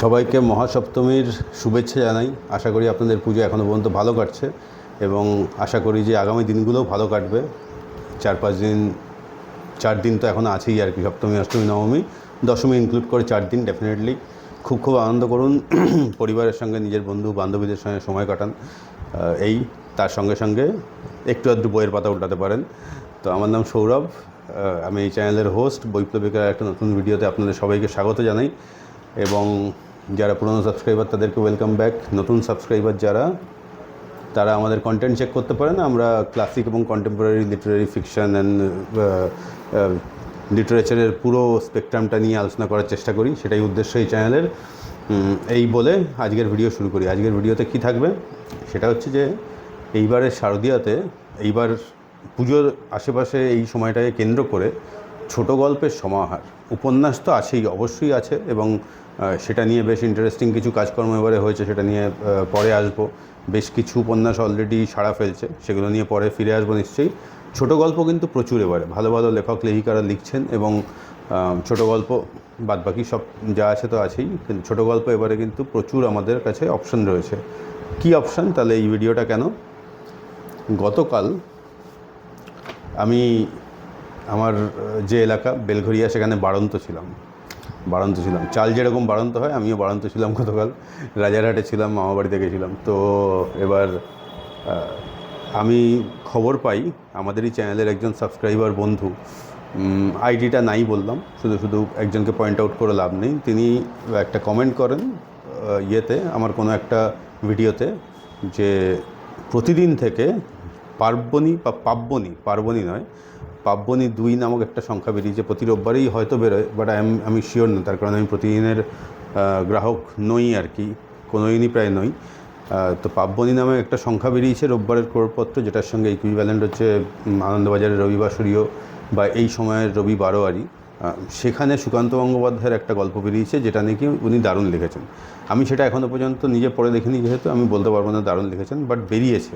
সবাইকে মহাসপ্তমীর শুভেচ্ছা জানাই। আশা করি আপনাদের পুজো এখনও পর্যন্ত ভালো কাটছে এবং আশা করি যে আগামী দিনগুলোও ভালো কাটবে। চার পাঁচ দিন, চার দিন তো এখন আছেই আর কি, সপ্তমী, অষ্টমী, নবমী। দশমী ইনক্লুড করে চার দিন ডেফিনেটলি খুব খুব আনন্দ করুন। পরিবারের সঙ্গে, নিজের বন্ধু, বান্ধবীদের সঙ্গে সময় কাটান। এই, তার সঙ্গে সঙ্গে একটু আধটু বইয়ের পাতা উল্টাতে পারেন। তো আমার নাম সৌরভ। আমি এই চ্যানেলের হোস্ট বৈপ্লবিকার একটা নতুন ভিডিওতে আপনাদের সবাইকে স্বাগত জানাই। এবং যারা পুরনো সাবস্ক্রাইবার তাদেরকে ওয়েলকাম ব্যাক নতুন সাবস্ক্রাইবার যারা, তারা আমাদের কন্টেন্ট চেক করতে পারেন। আমরা ক্লাসিক এবং কন্টেম্পোরারি লিটারারি ফিকশন অ্যান্ড লিটারেচারের পুরো স্পেকট্রামটা নিয়ে আলোচনা করার চেষ্টা করি। সেটাই উদ্দেশ্য এই চ্যানেলের এই বলে আজকের ভিডিও শুরু করি। আজকের ভিডিওতে কি থাকবে? সেটা হচ্ছে যে, এইবারের শারদীয়াতে এইবার পুজোর আশেপাশে এই সময়টাকে কেন্দ্র করে ছোট গল্পের সমাহার। উপন্যাস তো আছেই, অবশ্যই আছে এবং সেটা নিয়ে বেশ ইন্টারেস্টিং কিছু কাজকর্ম এবারে হয়েছে, সেটা নিয়ে পরে আসব। বেশ কিছু উপন্যাস অলরেডি সাড়া ফেলছে, সেগুলো নিয়ে পরে ফিরে আসব নিশ্চয়ই। ছোট গল্প কিন্তু প্রচুর এবারে, ভালো ভালো লেখক, লেখিকারা লিখছেন এবং ছোট গল্প, বাদবাকি সব যা আছে তো আছেই, কিন্তু ছোট গল্প এবারে কিন্তু প্রচুর আমাদের কাছে অপশন রয়েছে। কি অপশন তাহলে এই ভিডিওটা কেন? গতকাল আমি, আমার যে এলাকা, বেলঘরিয়া, সেখানে বাড়ন্ত ছিলাম। বাড়ন্ত ছিলাম। চাল যেরকম বাড়ন্ত হয়, আমিও বাড়ন্ত ছিলাম গতকাল। রাজারহাটে ছিলাম মামা বাড়িতে গেছিলাম। তো এবার আমি খবর পাই, আমাদেরই চ্যানেলের একজন সাবস্ক্রাইবার বন্ধু আইডিটা নাই বললাম, শুধু শুধু একজনকে পয়েন্ট আউট করে লাভ নেই। তিনি একটা কমেন্ট করেন ইয়েতে, আমার কোনো একটা ভিডিওতে, যে প্রতিদিন থেকে পার্বণী বা পাব্বনী পার্বণী নয় পাব্বনী দুই নামক একটা সংখ্যা বেরিয়েছে। প্রতি রোববারেই হয়তো বেরোয় বাট আই আমি শিওর না, তার কারণ আমি প্রতিদিনের গ্রাহক নই আর কি কোনো দিনই প্রায় নই। তো পাব্বনী নামে একটা সংখ্যা বেরিয়েছে রোববারের ক্রোড়পত্র যেটার সঙ্গে ইকুইভ্যালেন্ট হচ্ছে আনন্দবাজারের রবিবাসরীয় বা এই সময়ের রবি বারোয়ারি সেখানে সুকান্ত গঙ্গোপাধ্যায়ের একটা গল্প বেরিয়েছে, যেটা নাকি উনি দারুণ লিখেছেন। আমি সেটা এখনও পর্যন্ত নিজে পড়ে দেখিনি, যেহেতু আমি বলতে পারব না দারুণ লিখেছেন বাট বেরিয়েছে।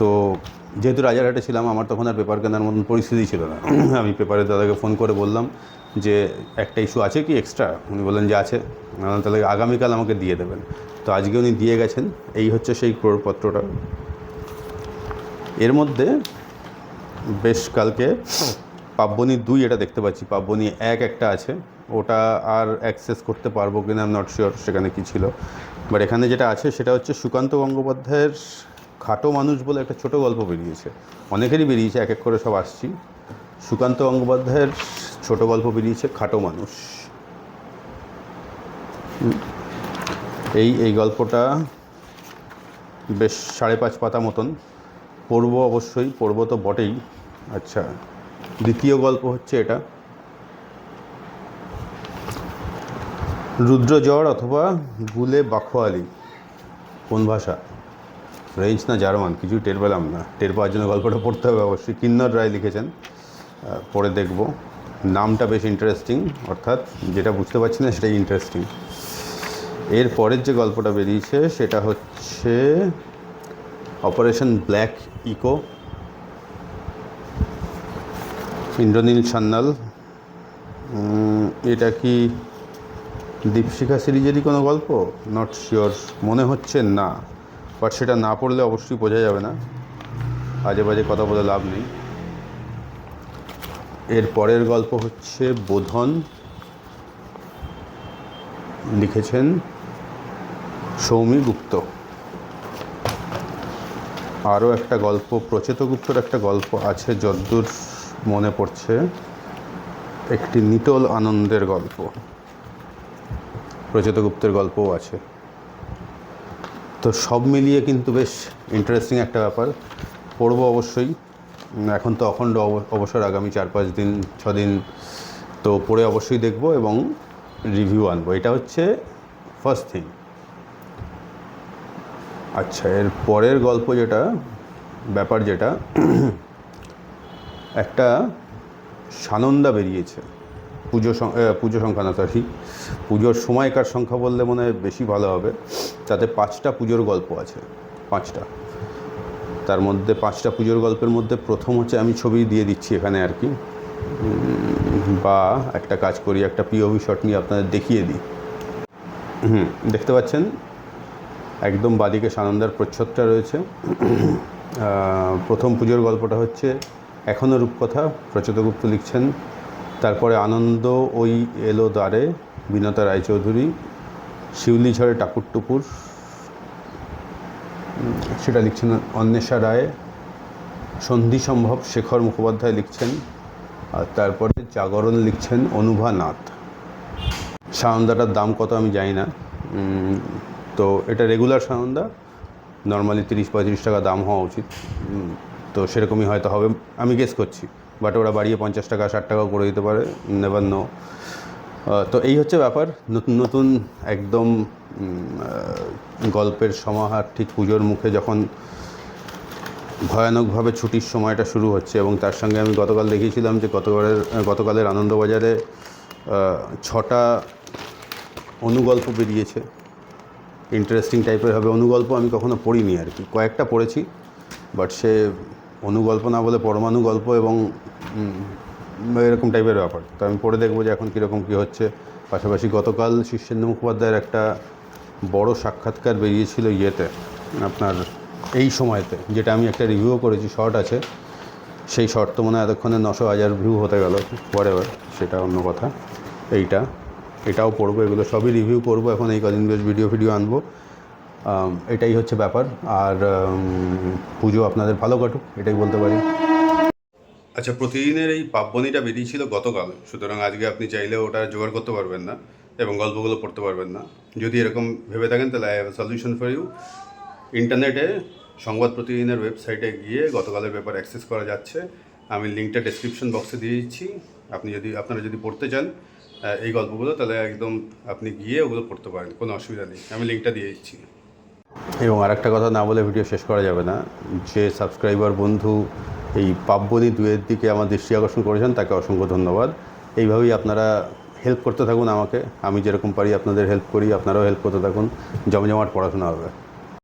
তো যেহেতু রাজারহাটে ছিলাম, আমার তখন আর পেপার কেনার মতন পরিস্থিতি ছিল না। আমি পেপারের দাদাকে ফোন করে বললাম যে, একটা ইস্যু আছে কি এক্সট্রা উনি বললেন, যে আছে তাহলে আগামীকাল আমাকে দিয়ে দেবেন। তো আজকে উনি দিয়ে গেছেন, এই হচ্ছে সেই ক্রোড়পত্রটা। এর মধ্যে বেশ কালকে পাব্বনী দুই এটা দেখতে পাচ্ছি, পাব্বনি এক একটা আছে। ওটা আর অ্যাক্সেস করতে পারব কিনা নট শিওর সেখানে কি ছিল। বাট এখানে যেটা আছে সেটা হচ্ছে সুকান্ত গঙ্গোপাধ্যায়ের খাটো মানুষ বলে একটা ছোট গল্প বেরিয়েছে। অনেকেরই বেরিয়েছে, এক এক করে সব আসছি। সুকান্ত গঙ্গোপাধ্যায়ের ছোট গল্প বেরিয়েছে, খাটো মানুষ। এই এই গল্পটা বেশ সাড়ে পাঁচ পাতা মতন। পড়ব অবশ্যই, পড়ব তো বটেই। আচ্ছা দ্বিতীয় গল্প হচ্ছে এটা। রুদ্রজ্বর অথবা গুলে বাখোয়ালি, কোন ভাষা? ফ্রেঞ্চ না জার্মান কিছুই টের পেলাম না। টের পাওয়ার জন্য গল্পটা পড়তে হবে অবশ্যই। কিন্নর রায় লিখেছেন। পড়ে দেখব। নামটা বেশ ইন্টারেস্টিং অর্থাৎ যেটা বুঝতে পারছি না সেটাই ইন্টারেস্টিং এর পরের যে গল্পটা বেরিয়েছে সেটা হচ্ছে operation black echo Indranil Sanyal এটা কি দীপশিখা সিরিজেরই কোনো গল্প? নট শিওর মনে হচ্ছে না। বাট সেটা না পড়লে অবশ্যই বোঝা যাবে না। আজে বাজে কথা বলে লাভ নেই। এর পরের গল্প হচ্ছে বোধন। লিখেছেন সৌমি গুপ্ত আরও একটা গল্প, প্রচেতগুপ্তর একটা গল্প আছে, যদ্দূর মনে পড়ছে। একটি নিটল আনন্দের গল্প। প্রচেতগুপ্তের গল্পও আছে। তো সব মিলিয়ে কিন্তু বেশ ইন্টারেস্টিং একটা ব্যাপার। পড়ব অবশ্যই। এখন তো অখণ্ড অব- অবসর, আগামী চার, পাঁচ দিন, ছ দিন তো পড়ে অবশ্যই দেখব এবং রিভিউ আনব। এটা হচ্ছে ফার্স্ট থিং আচ্ছা এর পরের গল্প যেটা, ব্যাপার যেটা, একটা সানন্দা বেরিয়েছে। পুজো পুজো সংখ্যা না সরি পুজোর সময়কার সংখ্যা বললে মনে হয় বেশি ভালো হবে। তাতে পাঁচটা পুজোর গল্প আছে, পাঁচটা। তার মধ্যে পাঁচটা পুজোর গল্পের মধ্যে প্রথম হচ্ছে আমি ছবি দিয়ে দিচ্ছি এখানে আর কি। বা একটা কাজ করি, একটা পিওভি শট নিয়ে আপনাদের দেখিয়ে দিই। হুম, দেখতে পাচ্ছেন? একদম বাদিকে সানন্দার প্রচ্ছদটা রয়েছে। প্রথম পুজোর গল্পটা হচ্ছে এখনও রূপকথা, প্রচতগুপ্ত লিখছেন। তারপরে আনন্দ ওই এলো দ্বারে, বিনতা রায়চৌধুরী। শিউলি ঝড়ে টাকুর সেটা লিখছেন অন্বেষা রায়। সন্ধি সম্ভব শেখর মুখোপাধ্যায় লিখছেন। আর তারপরে জাগরণ লিখছেন অনুভা নাথ। সানন্দাটার দাম কত আমি জানি না। তো এটা রেগুলার সানন্দা নর্মালি তিরিশ পঁয়ত্রিশ টাকা দাম হওয়া উচিত। তো সেরকমই হয়তো হবে। আমি গেস করছি। বাট ওরা বাড়িয়ে পঞ্চাশ টাকা, ষাট টাকাও করে দিতে পারে। নেভার নো তো এই হচ্ছে ব্যাপার। নতুন নতুন একদম গল্পের সমাহার ঠিক পুজোর মুখে যখন ভয়ানকভাবে ছুটির সময়টা শুরু হচ্ছে এবং তার সঙ্গে আমি গতকাল দেখিয়েছিলাম যে গতকালের গতকালের আনন্দবাজারে ছটা অনুগল্প বেরিয়েছে। ইন্টারেস্টিং টাইপের হবে। অনুগল্প আমি কখনো পড়িনি আর কি। কয়েকটা পড়েছি বাট সে অনুগল্প না বলে পরমাণু গল্প এবং এরকম টাইপের ব্যাপার। তো আমি পড়ে দেখব যে এখন কীরকম কী হচ্ছে। পাশাপাশি গতকাল শীর্ষেন্দু মুখোপাধ্যায়ের একটা বড় সাক্ষাৎকার বেরিয়েছিল ইয়েতে, আপনার এই সময়তে, যেটা আমি একটা রিভিউ করেছি শর্ট আছে। সেই শর্ট তো মনে হয় এতক্ষণে নশো হাজার ভিউ হতে গেল পরে সেটা অন্য কথা। এইটা, এটাও পড়ব, এগুলো সবই রিভিউ করব। এখন এই কদিন বেশ ভিডিও ভিডিও আনব। এটাই হচ্ছে ব্যাপার। আর পুজো আপনাদের ভালো কাটুক, এটাই বলতে পারি। আচ্ছা প্রতিদিনের এই পাব্বনিটা বেরিয়েছিল গতকাল। সুতরাং আজকে আপনি চাইলে ওটা জোগাড় করতে পারবেন না এবং গল্পগুলো পড়তে পারবেন না। যদি এরকম ভেবে থাকেন, তাহলে I have solution for you ইন্টারনেটে সংবাদ প্রতিদিনের ওয়েবসাইটে গিয়ে গতকালের পেপার অ্যাক্সেস করা যাচ্ছে। আমি লিঙ্কটা ডেসক্রিপশন বক্সে দিয়ে দিচ্ছি। আপনি যদি, আপনারা যদি পড়তে চান এই গল্পগুলো, তাহলে একদম আপনি গিয়ে ওগুলো পড়তে পারেন। কোনো অসুবিধা নেই। আমি লিঙ্কটা দিয়ে দিচ্ছি। এবং আর একটা কথা না বলে ভিডিও শেষ করা যাবে না। যে সাবস্ক্রাইবার বন্ধু এই পাব্বনি দুয়ের দিকে আমার দৃষ্টি আকর্ষণ করেছেন, তাকে অসংখ্য ধন্যবাদ। এইভাবেই আপনারা হেল্প করতে থাকুন আমাকে। আমি যেরকম পারি আপনাদের হেল্প করি, আপনারাও হেল্প করতে থাকুন। জমজমাট পড়াশোনা হবে।